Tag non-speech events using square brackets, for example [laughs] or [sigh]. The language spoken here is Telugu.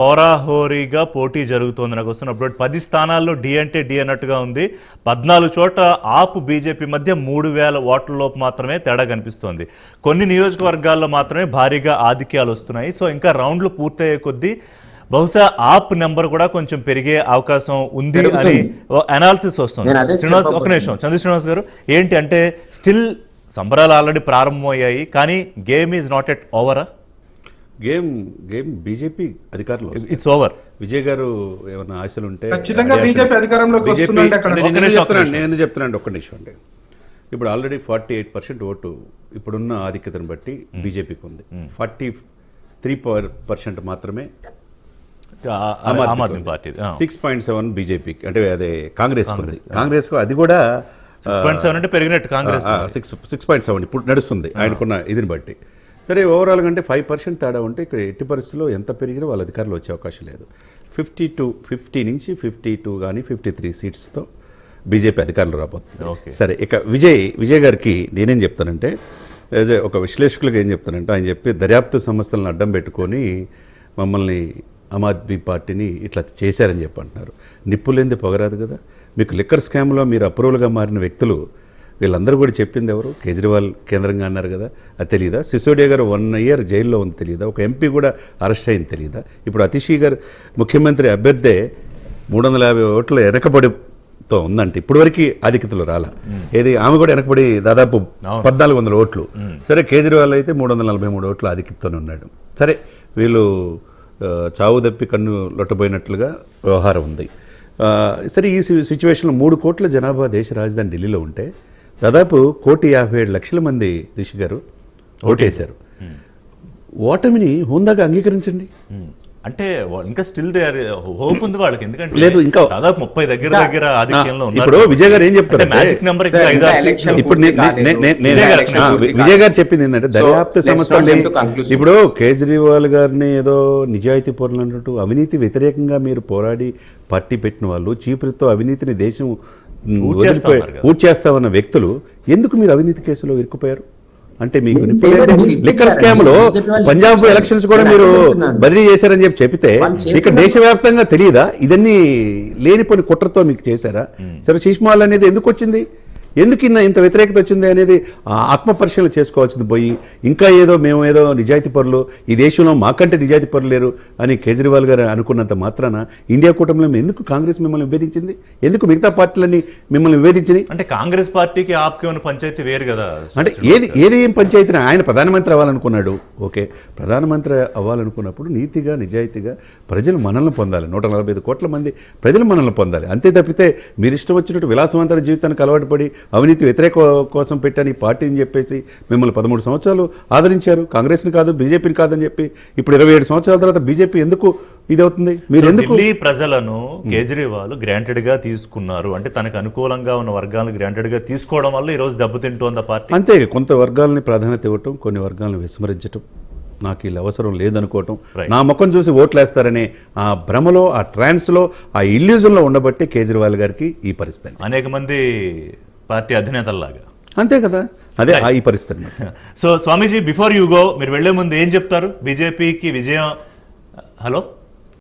హోరాహోరీగా పోటీ జరుగుతోంది. నాకు వస్తున్న అప్డేట్ పది స్థానాల్లో డి అంటే డి అన్నట్టుగా ఉంది. పద్నాలుగు చోట ఆపు బీజేపీ మధ్య మూడు వేల ఓట్ల లోపు మాత్రమే తేడా కనిపిస్తోంది. కొన్ని నియోజకవర్గాల్లో మాత్రమే భారీగా ఆధిక్యాలు వస్తున్నాయి. సో ఇంకా రౌండ్లు పూర్తయ్యే కొద్దీ బహుశా ఆప్ నెంబర్ కూడా కొంచెం పెరిగే అవకాశం ఉంది అని అనాలిసిస్ వస్తుంది. శ్రీనివాస్ ఒక. నిమిషం. చంద్ర శ్రీనివాస్ గారు ఏంటి అంటే స్టిల్ సంబరాలు ఆల్రెడీ ప్రారంభమయ్యాయి కానీ గేమ్ ఈజ్ నాట్ ఎట్ ఓవరా? గేమ్ గేమ్ బీజేపీ అధికారంలో. ఇట్స్ ఓవర్ విజయ్ గారు ఏమైనా ఆశలు ఉంటే ఖచ్చితంగా అది బీజేపీ అసలు- అధికారంలోకి బీజేపీ వస్తుందంటే అక్కడ నేను ఎందుకు చెప్తున్నాను. ఒక్క నిమిషం అండి. ఇప్పుడు already forty eight percent vote ఇప్పుడున్న ఆధిక్యతను బట్టి బీజేపీకి ఉంది. ఫార్టీ త్రీ పర్సెంట్ మాత్రమే Aam Aadmi party. Six point seven బీజేపీకి అంటే అదే కాంగ్రెస్ కాంగ్రెస్ అది కూడా సిక్స్ పాయింట్ సెవెన్ అంటే పెరిగినట్టు Congress six six point seven ఇప్పుడు నడుస్తుంది. ఆయనకున్న ఇదిని బట్టి. సరే ఓవరాల్ అంటే ఫైవ్ పర్సెంట్ తేడా ఉంటే ఇక్కడ ఎట్టి పరిస్థితుల్లో ఎంత పెరిగినా వాళ్ళ అధికారులు వచ్చే అవకాశం లేదు. ఫిఫ్టీ టూ ఫిఫ్టీ నుంచి ఫిఫ్టీ టూ కానీ ఫిఫ్టీ త్రీ సీట్స్తో బీజేపీ అధికారులు రాబోతుంది. సరే ఇక విజయ్ విజయ్ గారికి నేనేం చెప్తానంటే ఒక విశ్లేషకులకు ఏం చెప్తానంటే ఆయన చెప్పి దర్యాప్తు సంస్థలను అడ్డం పెట్టుకొని మమ్మల్ని ఆమ్ ఆద్మీ పార్టీని ఇట్లా చేశారని చెప్పి అంటున్నారు నిప్పులేంది పొగరాదు కదా. మీకు లిక్కర్ స్కామ్లో మీరు అప్రూవల్గా మారిన వ్యక్తులు వీళ్ళందరూ కూడా చెప్పింది ఎవరు? కేజ్రీవాల్ కేంద్రంగా అన్నారు కదా అది తెలియదా సిసోడియా గారు వన్ ఇయర్ జైల్లో ఉంది తెలియదా ఒక ఎంపీ కూడా అరెస్ట్ అయింది తెలియదా ఇప్పుడు అతిషి గారు ముఖ్యమంత్రి అభ్యర్థే మూడు వందల యాభై ఓట్ల వెనకబడితో ఉందంటే. ఇప్పటివరకు ఆధిక్యతలు రాలా. ఏది? ఆమె కూడా వెనకబడి దాదాపు పద్నాలుగు వందల ఓట్లు. సరే కేజ్రీవాల్ అయితే మూడు వందల నలభై మూడు ఓట్లు ఆధిక్యతతోనే ఉన్నాడు. సరే వీళ్ళు చావు తప్పి కన్ను లొట్టబోయినట్లుగా వ్యవహారం ఉంది. సరే ఈ సి- సిచ్యువేషన్లో మూడు కోట్ల జనాభా దేశ రాజధాని ఢిల్లీలో ఉంటే దాదాపు కోటి యాభై ఏడు లక్షల మంది రిషి గారు ఓటేశారు. ఓటమిని హుందాగా అంగీకరించండి. అంటే ఇంకా స్టిల్ దే హోప్ ఉంది వాళ్ళకి. ఎందుకంటే లేదు, ఇంకా- దాదాపు ముప్పై దగ్గర దగ్గర ఆధిక్యంలో ఇప్పుడు విజయ్ గారు ఏం మ్యాజిక్ నెంబర్ సీట్లు. ఇప్పుడు విజయ్ గారు చెప్పింది ఏంటంటే దర్యాప్తు conclusion. ఇప్పుడు కేజ్రీవాల్ గారిని ఏదో నిజాయితీ పరులు అన్నట్టు అవినీతి వ్యతిరేకంగా మీరు పోరాడి పార్టీ పెట్టిన వాళ్ళు చీపురుతో అవినీతిని దేశం ఊడ్చేస్తామన్న వ్యక్తులు ఎందుకు మీరు అవినీతి కేసులో ఇరుక్కుపోయారు అంటే మీకు లిక్కర్. స్కామ్లో పంజాబ్. ఎలక్షన్స్ కూడా మీరు. బదిలీ చేశారని చెప్పి చెప్తే ఇక్కడ. దేశవ్యాప్తంగా తెలియదా ఇదన్నీ లేనిపోని కుట్రతో మీకు చేశారా సరే శిష్మాల్ అనేది ఎందుకు వచ్చింది ఎందుకు ఇన్న ఇంత వ్యతిరేకత వచ్చింది అనేది ఆ ఆత్మ పరిశీలన చేసుకోవాల్సింది పోయి ఇంకా ఏదో మేము ఏదో నిజాయితీ పరులు ఈ దేశంలో మాకంటే నిజాయితీ పరులు లేరు అని కేజ్రీవాల్ గారు అనుకున్నంత మాత్రాన ఇండియా కూటమిలో ఎందుకు కాంగ్రెస్ మిమ్మల్ని విభేదించింది? ఎందుకు మిగతా పార్టీలన్నీ మిమ్మల్ని విభేదించినాయి అంటే కాంగ్రెస్ పార్టీకి ఆప్కి ఉన్న పంచాయతీ వేరు కదా. అంటే ఏది ఏది ఏం పంచాయతీ ఆయన ప్రధానమంత్రి అవ్వాలనుకున్నాడు ఓకే. ప్రధానమంత్రి అవ్వాలనుకున్నప్పుడు నీతిగా నిజాయితీగా ప్రజలు మనల్ని పొందాలి. నూట నలభై ఐదు కోట్ల మంది ప్రజలు మనల్ని పొందాలి. అంతే తప్పితే మీరు ఇష్టం వచ్చినట్టు విలాసవంతర జీవితానికి అలవాటు పడి అవినీతి వ్యతిరేక కోసం పెట్టాను ఈ పార్టీని చెప్పేసి మిమ్మల్ని పదమూడు సంవత్సరాలు ఆదరించారు. కాంగ్రెస్ని కాదు బీజేపీని కాదని చెప్పి ఇప్పుడు ఇరవై ఏడు సంవత్సరాల తర్వాత బీజేపీ ఎందుకు ఇదవుతుంది? మీరు సో ఎందుకు ప్రజలను కేజ్రీవాల్ గ్రాంటెడ్గా తీసుకున్నారు. అంటే తనకు అనుకూలంగా ఉన్న వర్గాలను గ్రాంటెడ్గా తీసుకోవడం వల్ల ఈ రోజు దెబ్బతింటోంది పార్టీ. అంతే కొంత వర్గాలని ప్రాధాన్యత ఇవ్వటం కొన్ని వర్గాలను విస్మరించటం నాకు వీళ్ళు అవసరం లేదనుకోవటం. నా ముఖం చూసి ఓట్లేస్తారనే ఆ భ్రమలో ఆ ట్రాన్స్లో ఆ ఇల్యూజన్లో ఉండబట్టే కేజ్రీవాల్ గారికి ఈ పరిస్థితి. అనేక మంది పార్టీ అధినేతల్లాగా. అంతే కదా? అదే ఆ ఈ పరిస్థితి so [laughs] Swamiji before you go మీరు వెళ్ళే ముందు ఏం చెప్తారు? బీజేపీకి విజయం హలో?